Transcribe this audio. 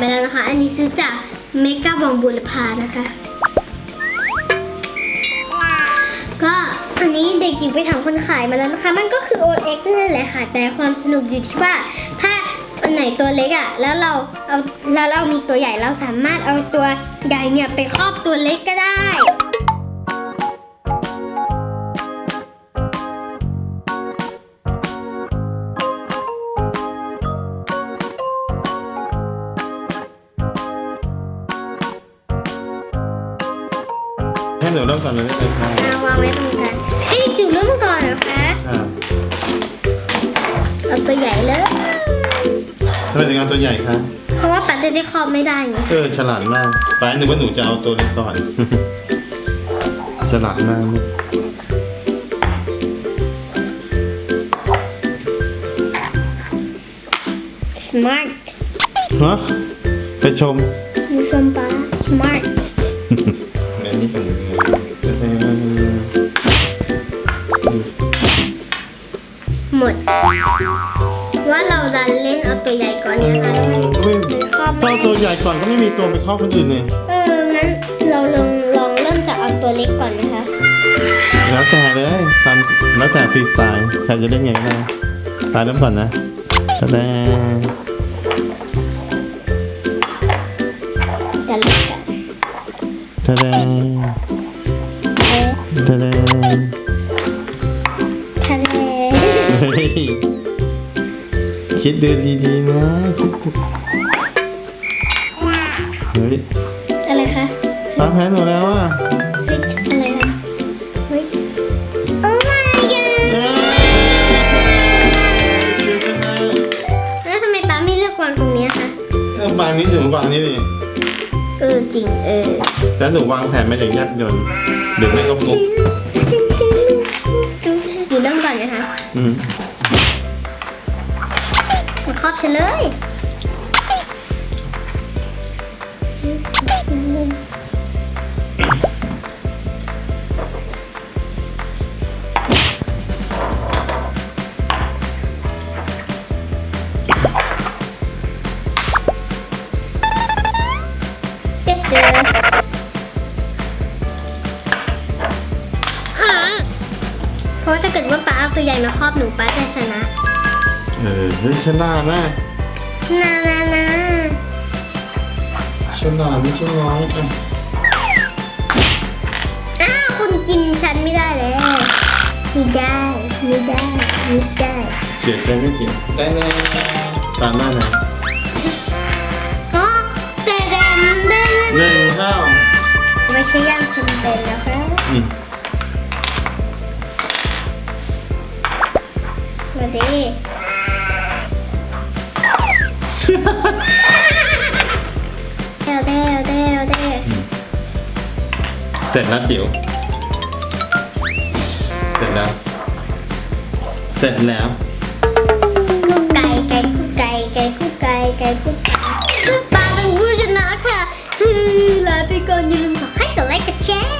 มาแล้วนะคะ อันนี้ซื้อจากเมกาบองบุรพานะคะ ก็อันนี้เด็กจิ๋วไปถามคนขายมาแล้วนะคะ มันก็คือ OX นั่นแหละค่ะ แต่ความสนุกอยู่ที่ว่าถ้าอันไหนตัวเล็กอะ่ะ แล้วเราเอาแล้วเรามีตัวใหญ่เราสามารถเอาตัวใหญ่เนี่ยไปครอบตัวเล็กก็ได้ ให้หนูเริ่มก่อนเลยได้ไหมคะเอาวางไว้ตรงกลางให้เด็กจิ๋วเริ่มก่อนนะคะอ่าเอาตัวใหญ่เลย ทำไมถึงเอาตัวใหญ่คะเพราะว่าปัดจะได้ครอบไม่ได้ไงเออฉลาดมากป้าหนูว่าหนูจะเอาตัวเล็กก่อน ฉลาดมากลูกสมาร์ทฮะไปชมมีชมป้าสมาร์ท อันนี้ของหนูแต่ หมด ว่าเราดันเล่นเอาตัวใหญ่ก่อนเนี่ยนะคะแล้วมันก็ไม่มันครอบถ้าไม่เอาตัวใหญ่ก่อนก็ไม่มีตัวไปครอบคนอื่นเลยเอองั้นเราลองลองเริ่มจากเอาตัวเล็กก่อนนะคะ แล้วแต่เลยตามแล้วแต่ฟรีสไตล์ใครจะเล่นไงก็ได้ตายเริ่มก่อนนะแสดง เอ๊ะแสดงทะเลเฮ้ยคิดดูดีๆนะคิดดูเฮ้ยอะไรคะตามแผนหนูแล้วอะเฮ้ยอะไรคะเฮ้ยโอ้ my god เย้เดี๋ยวกันนะแล้วทำไมป้าไม่เลือกวางตรงเนี้ยคะเอาวางนี้หนูวางนี้ดิเออจริงเออ แล้วหนูวางแผนมาอย่างยัดยนต์หรือไม่ก็ฟุกอยู่ เจ็บเจอเพราะว่าถ้าเกิดว่าป้าเอาตัวใหญ่มาครอบหนูป้าจะชนะเออเฮ้ยฉลาดนะนานานาฉลาดไม่ใช่น้อยอะอ้าวคุณกินฉันไม่ได้แล้วไม่ได้ไม่ได้ไม่ได้เขียนได้ไม่เขียนได้แน่ตามหน้านะ ใช้ยางจำเป็นนะคะอืมมาดีเด้อเด้อเดวเดวเสร็จแล้วจิ๋วเสร็จแล้ว เสร็จแล้วคู่ไก่ไก่คู่ไก่ไก่คู่ไก่ไก่คู่ไก่ปลาเป็นผู้ชนะค่ะลาไปก่อนย่าลืม like a chair.